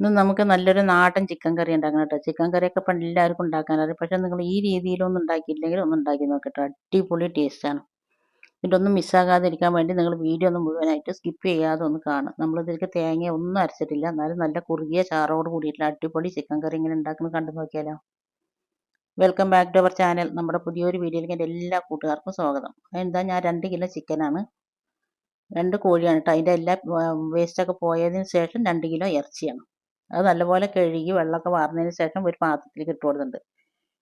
ഇന്ന് നമുക്ക് നല്ലൊരു നാടൻ ചിക്കൻ കറി ഉണ്ടാക്കണം കേട്ടോ. ചിക്കൻ കറിയൊക്കെ പണ്ട് എല്ലാവർക്കും ഉണ്ടാക്കാനറിയാം പക്ഷെ നിങ്ങൾ ഈ രീതിയിലൊന്നും ഉണ്ടാക്കിയില്ലെങ്കിൽ ഒന്ന് ഉണ്ടാക്കി നോക്കട്ടോ അടിപൊളി ടേസ്റ്റാണ് ഇതൊന്നും മിസ്സാകാതിരിക്കാൻ വേണ്ടി നിങ്ങൾ വീഡിയോ ഒന്നും മുഴുവനായിട്ട് സ്കിപ്പ് ചെയ്യാതെ ഒന്ന് കാണും നമ്മളിതിലേക്ക് തേങ്ങ ഒന്നും അരച്ചിട്ടില്ല. എന്നാലും നല്ല കുറുകിയ ചാറോട് കൂടിയിട്ടുള്ള അടിപൊളി ചിക്കൻ കറി ഇങ്ങനെ ഉണ്ടാക്കുന്നത് കണ്ടു നോക്കിയാലോ? Welcome back to our channel നമ്മുടെ പുതിയൊരു വീഡിയോയിലേക്ക് എന്റെ എല്ലാ കൂട്ടുകാർക്കും സ്വാഗതം. എന്താ ഞാൻ രണ്ട് കിലോ ചിക്കനാണ് രണ്ട് കോഴിയാണ് കേട്ടോ. അതിന്റെ എല്ലാ വേസ്റ്റൊക്കെ പോയതിന് ശേഷം രണ്ട് കിലോ ഇറച്ചിയാണ്. അത് നല്ലപോലെ കഴുകി വെള്ളമൊക്കെ വാർന്നതിന് ശേഷം ഒരു പാത്രത്തിലേക്ക് ഇട്ട് കൊടുത്തിട്ടുണ്ട്.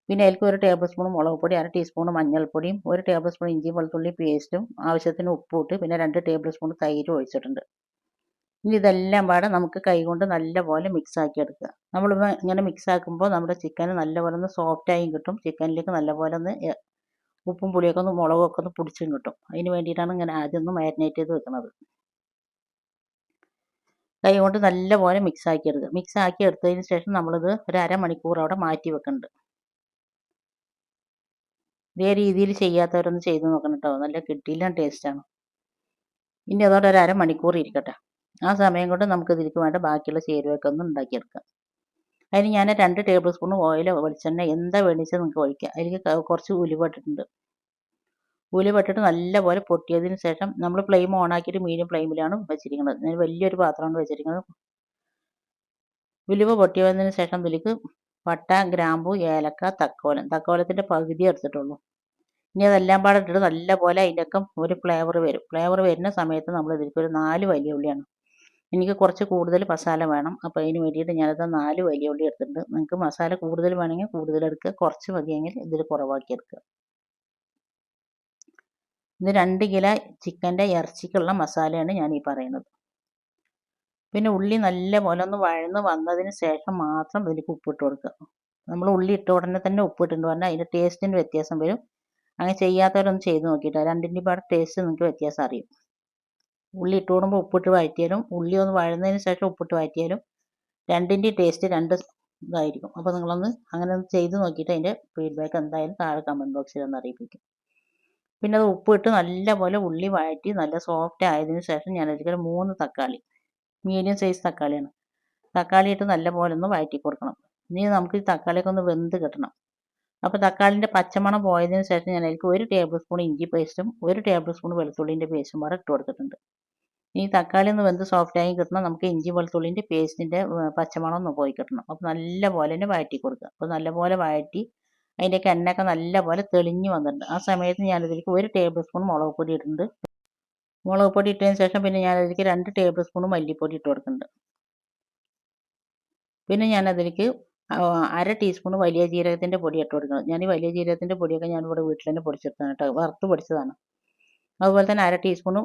പിന്നെ അതിലേക്ക് ഒരു ടേബിൾ സ്പൂൺ മുളക് പൊടി അര ടീസ്പൂൺ മഞ്ഞൾപ്പൊടിയും ഒരു ടേബിൾ സ്പൂൺ ഇഞ്ചി വെളുത്തുള്ളി പേസ്റ്റും ആവശ്യത്തിന് ഉപ്പുമിട്ട് പിന്നെ രണ്ട് ടേബിൾ സ്പൂൺ തൈര് ഒഴിച്ചിട്ടുണ്ട്. ഇനി ഇതെല്ലാം പാടെ നമുക്ക് കൈകൊണ്ട് നല്ലപോലെ മിക്സ് ആക്കി എടുക്കുക. നമ്മൾ ഇങ്ങനെ മിക്സ് ആക്കുമ്പോൾ നമ്മുടെ ചിക്കൻ നല്ലപോലെ ഒന്ന് സോഫ്റ്റായും കിട്ടും. ചിക്കനിലേക്ക് നല്ലപോലെ ഒന്ന് ഉപ്പും പുളിയൊക്കെ ഒന്ന് മുളകൊക്കെ ഒന്ന് പിടിച്ചും കിട്ടും. അതിന് വേണ്ടിയിട്ടാണ് ഇങ്ങനെ ആദ്യം ഒന്ന് മാരിനേറ്റ് ചെയ്ത് വെക്കുന്നത്. കൈ കൊണ്ട് നല്ലപോലെ മിക്സ് ആക്കി എടുക്കുക മിക്സ് ആക്കി എടുത്തതിന് ശേഷം നമ്മളിത് ഒരു അരമണിക്കൂർ അവിടെ മാറ്റി വെക്കുന്നുണ്ട് ഇതേ രീതിയിൽ ചെയ്യാത്തവരൊന്ന് ചെയ്ത് നോക്കണം കേട്ടോ നല്ല കിട്ടിയില്ല ടേസ്റ്റാണ് ഇനി അതോടെ ഒരു അരമണിക്കൂർ ഇരിക്കട്ടെ. ആ സമയം കൊണ്ട് നമുക്ക് ഇതിലേക്ക് വേണ്ട ബാക്കിയുള്ള ചേരുവയൊക്കെ ഒന്ന് ഉണ്ടാക്കിയെടുക്കാം. അതിന് ഞാൻ രണ്ട് ടേബിൾ സ്പൂൺ ഓയിലോ വെളിച്ചെണ്ണ എന്താ വേണിച്ചാൽ നിങ്ങൾക്ക് ഒഴിക്കാം. അതിലേക്ക് കുറച്ച് ഉലുവ ഇട്ടിട്ടുണ്ട്. ഉലുവ ഇട്ടിട്ട് നല്ലപോലെ പൊട്ടിയതിന് ശേഷം നമ്മൾ ഫ്ലെയിം ഓൺ ആക്കിയിട്ട് മീഡിയം ഫ്ലെയിമിലാണ് വെച്ചിരിക്കുന്നത്. ഞാൻ വലിയൊരു പാത്രമാണ് വെച്ചിരിക്കുന്നത്. ഉലുവ പൊട്ടിയതിന് ശേഷം ഇതിലേക്ക് പട്ട ഗ്രാമ്പു ഏലക്ക തക്കോലം. തക്കോലത്തിന്റെ പകുതി എടുത്തിട്ടുള്ളൂ. ഇനി അതെല്ലാം പാടെ ഇട്ടിട്ട് നല്ലപോലെ അതിന്റെയൊക്കെ ഒരു ഫ്ലേവർ വരും. ഫ്ലേവർ വരുന്ന സമയത്ത് നമ്മൾ ഇതിലേക്ക് ഒരു നാല് വലിയ ഉള്ളിയാണ്. എനിക്ക് കുറച്ച് കൂടുതൽ മസാല വേണം. അപ്പോൾ അതിന് വേണ്ടിയിട്ട് ഞാനത് നാല് വലിയ ഉള്ളി എടുത്തിട്ടുണ്ട്. നിങ്ങൾക്ക് മസാല കൂടുതൽ വേണമെങ്കിൽ കൂടുതൽ എടുക്കുക. കുറച്ച് മതിയെങ്കിൽ ഇതിൽ കുറവാക്കി എടുക്കുക. ഇത് രണ്ട് കിലോ ചിക്കന്റെ ഇറച്ചിക്കുള്ള മസാലയാണ് ഞാൻ ഈ പറയുന്നത്. പിന്നെ ഉള്ളി നല്ല പോലെ ഒന്ന് വഴന്ന് വന്നതിന് ശേഷം മാത്രം ഇതിലേക്ക് ഉപ്പിട്ട് കൊടുക്കുക. നമ്മൾ ഉള്ളി ഇട്ട ഉടനെ തന്നെ ഉപ്പിട്ടുണ്ട് പറഞ്ഞാൽ അതിന്റെ ടേസ്റ്റിന് വ്യത്യാസം വരും. അങ്ങനെ ചെയ്യാത്തവരൊന്ന് ചെയ്ത് നോക്കിയിട്ട് രണ്ടിന്റെ പാടെ ടേസ്റ്റ് നിങ്ങൾക്ക് വ്യത്യാസം അറിയും. ഉള്ളി ഇട്ട് കൂടുമ്പോൾ ഉപ്പിട്ട് വഴറ്റിയാലും ഉള്ളി ഒന്ന് വഴന്നതിന് ശേഷം ഉപ്പിട്ട് വഴറ്റിയാലും രണ്ടിന്റെ ടേസ്റ്റ് രണ്ട് ഇതായിരിക്കും. അപ്പോൾ നിങ്ങളൊന്ന് അങ്ങനെ ഒന്ന് ചെയ്ത് നോക്കിയിട്ട് അതിന്റെ ഫീഡ്ബാക്ക് എന്തായാലും താഴെ കമന്റ് ബോക്സിൽ ഒന്ന് അറിയിപ്പിക്കും. പിന്നെ അത് ഉപ്പിട്ട് നല്ലപോലെ ഉള്ളി വഴറ്റി നല്ല സോഫ്റ്റ് ആയതിന് ശേഷം ഞാൻ അതിലേക്ക് മൂന്ന് തക്കാളി മീഡിയം സൈസ് തക്കാളിയാണ്. തക്കാളി ഇട്ട് നല്ലപോലെ ഒന്ന് വഴറ്റി കൊടുക്കണം. ഇനി നമുക്ക് ഈ തക്കാളിയൊക്കെ ഒന്ന് വെന്ത് കിട്ടണം. അപ്പോൾ തക്കാളിന്റെ പച്ചമണം പോയതിന് ശേഷം ഞാൻ അതിലേക്ക് ഒരു ടേബിൾ സ്പൂൺ ഇഞ്ചി പേസ്റ്റും ഒരു ടേബിൾ സ്പൂൺ വെളുത്തുള്ളിന്റെ പേസ്റ്റും കൂടെ ഇട്ട് കൊടുത്തിട്ടുണ്ട്. ഇനി തക്കാളി ഒന്ന് വെന്ത് സോഫ്റ്റ് ആയി കിട്ടണം നമുക്ക് ഇഞ്ചി വെളുത്തുള്ളിന്റെ പേസ്റ്റിന്റെ പച്ചമണം ഒന്ന് പോയി കിട്ടണം. അപ്പോൾ നല്ലപോലെ തന്നെ വഴറ്റി കൊടുക്കുക. അപ്പോൾ നല്ലപോലെ വഴറ്റി അതിന്റെയൊക്കെ എണ്ണയൊക്കെ നല്ലപോലെ തെളിഞ്ഞ് വന്നിട്ടുണ്ട്. ആ സമയത്ത് ഞാനിതിലേക്ക് ഒരു ടേബിൾ സ്പൂൺ മുളക് പൊടി ഇട്ടിട്ടുണ്ട്. മുളക് പൊടി ഇട്ടതിന് ശേഷം പിന്നെ ഞാനതിലേക്ക് രണ്ട് ടേബിൾ സ്പൂൺ മല്ലിപ്പൊടി ഇട്ട് കൊടുക്കുന്നുണ്ട്. പിന്നെ ഞാനതിലേക്ക് അര ടീസ്പൂൺ വലിയ ജീരകത്തിന്റെ പൊടി ഇട്ട് കൊടുക്കണം. ഞാൻ ഈ വലിയ ജീരകത്തിന്റെ പൊടിയൊക്കെ ഞാൻ ഇവിടെ വീട്ടിൽ തന്നെ പൊടിച്ചെടുത്താണ് കേട്ടോ. വറുത്ത് പൊടിച്ചതാണ്. അതുപോലെ തന്നെ അര ടീസ്പൂൺ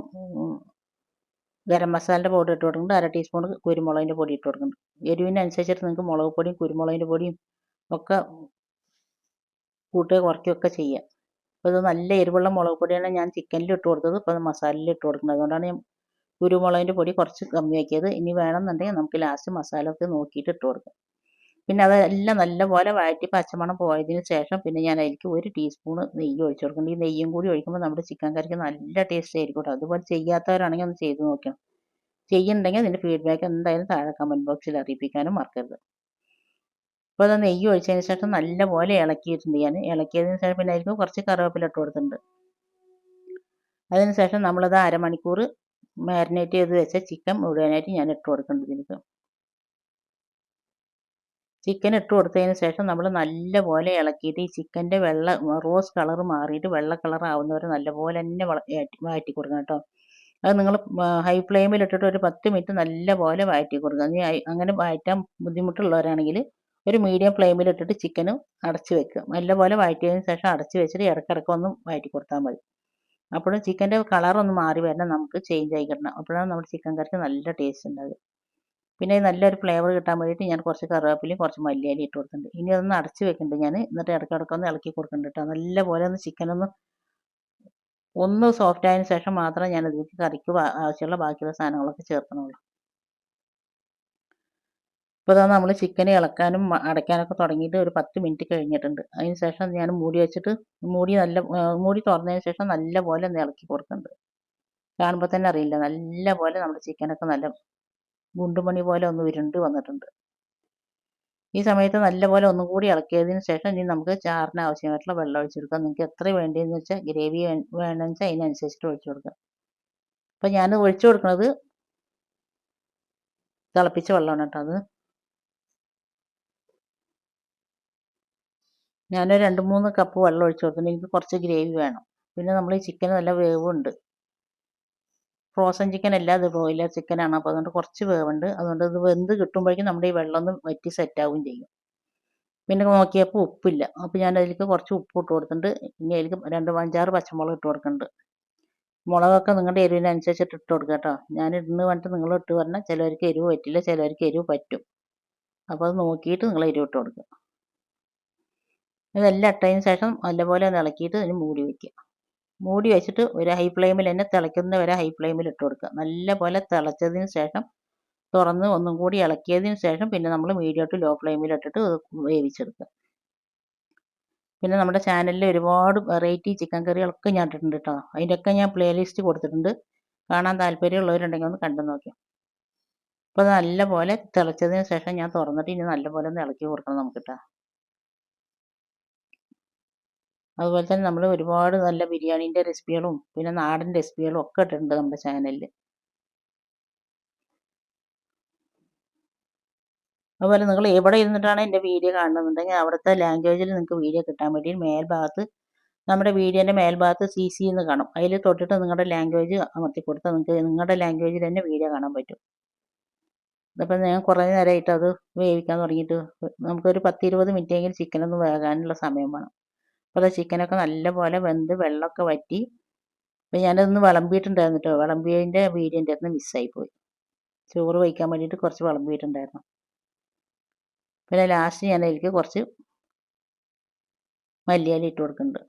ഗരം മസാലയുടെ പൗഡർ ഇട്ട് കൊടുക്കുന്നുണ്ട്. അര ടീസ്പൂൺ കുരുമുളകിന്റെ പൊടി ഇട്ട് കൊടുക്കുന്നുണ്ട്. എരിവിനനുസരിച്ചിട്ട് നിങ്ങൾക്ക് മുളക് പൊടിയും കുരുമുളകിന്റെ പൊടിയും ഒക്കെ കൂട്ടുക കുറയ്ക്കുകയൊക്കെ ചെയ്യുക അപ്പോൾ ഇത് നല്ല എരിവുള്ള മുളക് പൊടിയാണ് ഞാൻ ചിക്കനിൽ ഇട്ട് കൊടുത്തത്. ഇപ്പോൾ മസാലയിൽ ഇട്ട് കൊടുക്കുന്നത്. അതുകൊണ്ടാണ് ഞാൻ കുരുമുളകിന്റെ പൊടി കുറച്ച് കമ്മിയാക്കിയത്. ഇനി വേണമെന്നുണ്ടെങ്കിൽ നമുക്ക് ലാസ്റ്റ് മസാല ഒക്കെ നോക്കിയിട്ട് ഇട്ട് കൊടുക്കാം. പിന്നെ അതെല്ലാം നല്ലപോലെ വഴറ്റി പച്ചമണം പോയതിന് ശേഷം പിന്നെ ഞാൻ അതിലേക്ക് ഒരു ടീസ്പൂൺ നെയ്യ് ഒഴിച്ചു കൊടുക്കണം. ഈ നെയ്യും കൂടി ഒഴിക്കുമ്പോൾ നമ്മുടെ ചിക്കൻ കറിക്ക് നല്ല ടേസ്റ്റ് ആയിരിക്കും കേട്ടോ. അതുപോലെ ചെയ്യാത്തവരാണെങ്കിൽ ഒന്ന് ചെയ്ത് നോക്കണം. ചെയ്യുന്നുണ്ടെങ്കിൽ അതിന്റെ ഫീഡ്ബാക്ക് എന്തായാലും താഴെ കമന്റ് ബോക്സിൽ അറിയിപ്പിക്കാനും മറക്കരുത്. അപ്പോൾ അത് നെയ്യ് ഒഴിച്ചതിന് ശേഷം നല്ലപോലെ ഇളക്കിയിട്ടുണ്ട് ഞാൻ ഇളക്കിയതിന് ശേഷം പിന്നെ അതിലേക്ക് കുറച്ച് കറിവേപ്പില ഇട്ട് കൊടുത്തിട്ടുണ്ട്. അതിന് ശേഷം നമ്മളത് അരമണിക്കൂർ മാരിനേറ്റ് ചെയ്ത് വെച്ച ചിക്കൻ മുഴുവനായിട്ട് ഞാൻ ഇട്ട് കൊടുക്കേണ്ടത് ഇതിലേക്ക്. ചിക്കൻ ഇട്ട് കൊടുത്തതിന് ശേഷം നമ്മൾ നല്ലപോലെ ഇളക്കിയിട്ട് ഈ ചിക്കന്റെ വെള്ള റോസ് കളർ മാറിയിട്ട് വെള്ള കളർ ആവുന്നവരെ നല്ലപോലെ തന്നെ വഴറ്റി കൊടുക്കണം കേട്ടോ. അത് നിങ്ങൾ ഹൈ ഫ്ലെയിമിൽ ഇട്ടിട്ട് ഒരു പത്ത് മിനിറ്റ് നല്ലപോലെ വഴറ്റി കൊടുക്കുക. അങ്ങനെ വഴറ്റാൻ ബുദ്ധിമുട്ടുള്ളവരാണെങ്കിൽ ഒരു മീഡിയം ഫ്ലെയിമിൽ ഇട്ടിട്ട് ചിക്കനും അടച്ചു വെക്കുക. നല്ലപോലെ വഴറ്റിയതിന് ശേഷം അടച്ച് വെച്ചിട്ട് ഇടക്കിടക്ക് ഒന്ന് വഴറ്റി കൊടുത്താൽ മതി. അപ്പോഴും ചിക്കന്റെ കളർ ഒന്ന് മാറി വരണം നമുക്ക് ചേഞ്ച് ആയി കിട്ടണം. അപ്പോഴാണ് നമ്മുടെ ചിക്കൻ കറിക്ക് നല്ല ടേസ്റ്റ് ഉണ്ടാകുക പിന്നെ നല്ലൊരു ഫ്ലേവർ കിട്ടാൻ വേണ്ടിയിട്ട് ഞാൻ കുറച്ച് കറിവേപ്പിലയും കുറച്ച് മല്ലിയാലും ഇട്ട് കൊടുത്തിട്ടുണ്ട്. ഇനി അതൊന്ന് അടച്ച് വെക്കുന്നുണ്ട് ഞാൻ എന്നിട്ട് ഇടയ്ക്കിടയ്ക്ക് ഒന്ന് ഇളക്കി കൊടുക്കുന്നുണ്ട് കേട്ടോ. നല്ലപോലെ ഒന്ന് ചിക്കൻ ഒന്ന് ഒന്ന് സോഫ്റ്റ് ആയതിനു ശേഷം മാത്രമേ ഞാൻ ഇതിലേക്ക് കറിക്ക് ആവശ്യമുള്ള ബാക്കിയുള്ള സാധനങ്ങളൊക്കെ ചേർക്കണുള്ളൂ ഇപ്പോൾ അതാ നമ്മൾ ചിക്കൻ ഇളക്കാനും അടയ്ക്കാനൊക്കെ തുടങ്ങിയിട്ട് ഒരു പത്ത് മിനിറ്റ് കഴിഞ്ഞിട്ടുണ്ട്. അതിന് ശേഷം ഞാൻ മൂടി വെച്ചിട്ട് മൂടി നല്ല മൂടി തുറന്നതിന് ശേഷം നല്ല പോലെ ഒന്ന് ഇളക്കി കൊടുക്കുന്നുണ്ട്. കാണുമ്പോൾ തന്നെ അറിയില്ല. നല്ല പോലെ നമ്മുടെ ചിക്കനൊക്കെ നല്ല ഗുണ്ടുമണി പോലെ ഒന്ന് ഉരുണ്ട് വന്നിട്ടുണ്ട്. ഈ സമയത്ത് നല്ലപോലെ ഒന്നും കൂടി ഇളക്കിയതിന് ശേഷം ഇനി നമുക്ക് ചാറിന് ആവശ്യമായിട്ടുള്ള വെള്ളം ഒഴിച്ചു കൊടുക്കാം. നിങ്ങൾക്ക് എത്ര വേണ്ടിയെന്ന് വെച്ചാൽ ഗ്രേവി വേണമെന്ന് വെച്ചാൽ അതിനനുസരിച്ചിട്ട് ഒഴിച്ചു കൊടുക്കാം. അപ്പം ഞാൻ ഒഴിച്ചു കൊടുക്കുന്നത് തിളപ്പിച്ച വെള്ളമാണ് കേട്ടോ. അത് ഞാനൊരു രണ്ട് മൂന്ന് കപ്പ് വെള്ളം ഒഴിച്ച് കൊടുക്കുന്നു എനിക്ക് കുറച്ച് ഗ്രേവി വേണം. പിന്നെ നമ്മൾ ഈ ചിക്കൻ നല്ല വേവുണ്ട്. ഫ്രോസൺ ചിക്കൻ അല്ല അത് ബ്രോയിലർ ചിക്കനാണ് അപ്പോൾ അതുകൊണ്ട് കുറച്ച് വേവുണ്ട്. അതുകൊണ്ട് ഇത് വെന്ത് കിട്ടുമ്പോഴേക്കും നമ്മുടെ ഈ വെള്ളം ഒന്ന് വറ്റി സെറ്റാവുകയും ചെയ്യും. പിന്നെ നോക്കിയപ്പോൾ ഉപ്പില്ല. അപ്പോൾ ഞാൻ അതിലേക്ക് കുറച്ച് ഉപ്പ് ഇട്ട് കൊടുത്തിട്ടുണ്ട്. ഇനി അതിലേക്ക് രണ്ട് അഞ്ചാറ് പച്ചമുളക് ഇട്ട് കൊടുക്കുന്നുണ്ട്. മുളകൊക്കെ നിങ്ങളുടെ എരിവിനനുസരിച്ചിട്ട് ഇട്ട് കൊടുക്കുക കേട്ടോ. ഞാൻ ഇടുന്ന പറഞ്ഞിട്ട് നിങ്ങൾ ഇട്ട് പറഞ്ഞാൽ ചിലവർക്ക് എരിവ് പറ്റില്ല ചിലവർക്ക് എരിവ് പറ്റും. അപ്പോൾ അത് നോക്കിയിട്ട് നിങ്ങൾ എരിവ് ഇട്ട് കൊടുക്കുക ഇതെല്ലാം ഇട്ടതിന് ശേഷം നല്ലപോലെ ഇളക്കിയിട്ട് ഇതിന് മൂടി വയ്ക്കുക. മൂടി വെച്ചിട്ട് ഒരു ഹൈ ഫ്ലെയിമിൽ തന്നെ തിളയ്ക്കുന്ന വരെ ഹൈ ഫ്ലെയിമിൽ ഇട്ട് കൊടുക്കുക. നല്ലപോലെ തിളച്ചതിന് ശേഷം തുറന്ന് ഒന്നും കൂടി ഇളക്കിയതിന് ശേഷം പിന്നെ നമ്മൾ മീഡിയം ടു ലോ ഫ്ലെയിമിൽ ഇട്ടിട്ട് വേവിച്ചെടുക്കുക. പിന്നെ നമ്മുടെ ചാനലിൽ ഒരുപാട് വെറൈറ്റി ചിക്കൻ കറികളൊക്കെ ഞാൻ ഇട്ടിട്ടുണ്ട് കേട്ടോ അതിന്റെയൊക്കെ ഞാൻ പ്ലേലിസ്റ്റ് കൊടുത്തിട്ടുണ്ട്. കാണാൻ താല്പര്യമുള്ളവരുണ്ടെങ്കിൽ ഒന്ന് കണ്ടു നോക്കാം. അപ്പോൾ നല്ലപോലെ തിളച്ചതിന് ശേഷം ഞാൻ തുറന്നിട്ട് ഇനി നല്ലപോലെ ഒന്ന് ഇളക്കി കൊടുക്കണം നമുക്ക് കേട്ടോ അതുപോലെ തന്നെ നമ്മൾ ഒരുപാട് നല്ല ബിരിയാണീന്റെ റെസിപ്പികളും പിന്നെ നാടൻ റെസിപ്പികളും ഒക്കെ ഇട്ടിട്ടുണ്ട് നമ്മുടെ ചാനലിൽ അതുപോലെ നിങ്ങൾ എവിടെ ഇരുന്നിട്ടാണ് എന്റെ വീഡിയോ കാണുന്നുണ്ടെങ്കിൽ അവിടുത്തെ ലാംഗ്വേജിൽ നിങ്ങൾക്ക് വീഡിയോ കിട്ടാൻ വേണ്ടി മേൽഭാഗത്ത് നമ്മുടെ വീഡിയോന്റെ മേൽഭാഗത്ത് സി സി എന്ന് കാണും. അതിൽ തൊട്ടിട്ട് നിങ്ങളുടെ ലാംഗ്വേജ് അമർത്തി കൊടുത്താൽ നിങ്ങൾക്ക് നിങ്ങളുടെ ലാംഗ്വേജിൽ തന്നെ വീഡിയോ കാണാൻ പറ്റും. ഇതിപ്പോൾ ഞാൻ കുറേ നേരമായിട്ട് അത് വേവിക്കാൻ തുടങ്ങിയിട്ട് നമുക്കൊരു പത്തിരുപത് മിനിറ്റെങ്കിലും ചിക്കനൊന്ന് വേകാനുള്ള സമയം വേണം. അപ്പോൾ അത് ചിക്കനൊക്കെ നല്ലപോലെ വെന്ത് വെള്ളമൊക്കെ വറ്റി. അപ്പോൾ ഞാനതൊന്ന് വിളമ്പിയിട്ടുണ്ടായിരുന്നു കേട്ടോ വിളമ്പിയതിന്റെ വീഡിയോ എന്റെ അകത്ത് മിസ്സായിപ്പോയി ചോറ് വയ്ക്കാൻ വേണ്ടിയിട്ട് കുറച്ച് വിളമ്പിയിട്ടുണ്ടായിരുന്നു. പിന്നെ ലാസ്റ്റ് ഞാൻ അതിലേക്ക് കുറച്ച് മല്ലിയാലി ഇട്ട് കൊടുക്കുന്നുണ്ട്.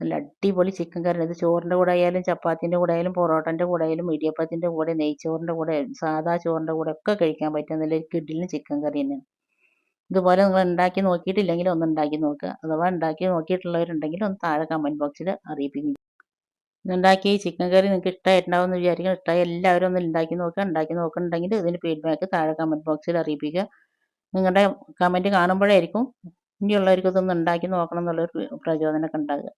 നല്ല അടിപൊളി ചിക്കൻ കറി ഇത് ചോറിന്റെ കൂടെ ആയാലും ചപ്പാത്തിന്റെ കൂടെ ആയാലും പൊറോട്ടന്റെ കൂടെ ആയാലും ഇടിയപ്പത്തിന്റെ കൂടെ നെയ്ച്ചോറിന്റെ കൂടെ സാധാ ചോറിന്റെ കൂടെ ഒക്കെ കഴിക്കാൻ പറ്റുന്ന നല്ല കിഡിലും ചിക്കൻ കറി തന്നെയാണ്. ഇതുപോലെ നിങ്ങൾ ഉണ്ടാക്കി നോക്കിയിട്ടില്ലെങ്കിൽ ഒന്ന് ഉണ്ടാക്കി നോക്കുക അഥവാ ഉണ്ടാക്കി നോക്കിയിട്ടുള്ളവരുണ്ടെങ്കിൽ ഒന്ന് താഴെ കമന്റ് ബോക്സിൽ അറിയിപ്പിക്കും. ഉണ്ടാക്കി ഈ ചിക്കൻ കറി നിങ്ങൾക്ക് ഇഷ്ടമായിട്ടുണ്ടാവും എന്ന് വിചാരിക്കും ഇഷ്ടമായി എല്ലാവരും ഒന്ന് ഉണ്ടാക്കി നോക്കുക ഉണ്ടാക്കി നോക്കുന്നുണ്ടെങ്കിൽ ഇതിന് ഫീഡ്ബാക്ക് താഴെ കമന്റ് ബോക്സിൽ അറിയിപ്പിക്കുക. നിങ്ങളുടെ കമന്റ് കാണുമ്പോഴായിരിക്കും ഇനിയുള്ളവർക്ക് ഇതൊന്ന് ഉണ്ടാക്കി നോക്കണം എന്നുള്ളൊരു പ്രചോദനമൊക്കെ ഉണ്ടാകുക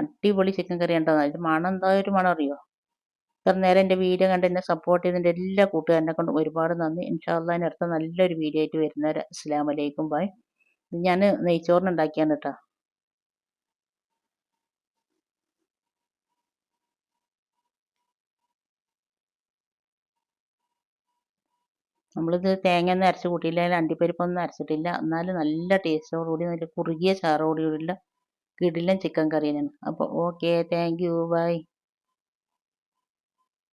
അടിപൊളി ചിക്കൻ കറി ഉണ്ടാകുന്നത് അതിന്റെ മണം എന്താ? ഒരു മണം അറിയോ? ഇത്ര നേരം എന്റെ വീഡിയോ കണ്ട് എന്നെ സപ്പോർട്ട് ചെയ്തതിന്റെ എല്ലാ കൂട്ടുകാരനെ കൊണ്ട് ഒരുപാട് നന്ദി. ഇൻഷാല്ലാ അടുത്ത നല്ലൊരു വീഡിയോ ആയിട്ട് വരുന്നവരെ അസ്സാം വലൈക്കും ബായ് ഞാൻ നെയ്ച്ചോറിന് ഉണ്ടാക്കിയാണ് കേട്ടോ നമ്മളിത് തേങ്ങ ഒന്നും അരച്ച് കൂട്ടിയില്ല. അണ്ടിപ്പരിപ്പൊന്നും അരച്ചിട്ടില്ല. എന്നാലും നല്ല ടേസ്റ്റോടുകൂടി നല്ല കുറുകിയ ചാറോടുകൂടിയുള്ള കിടിലൻ ചിക്കൻ കറിയാണ്. അപ്പോൾ ഓക്കെ താങ്ക് യു ബൈ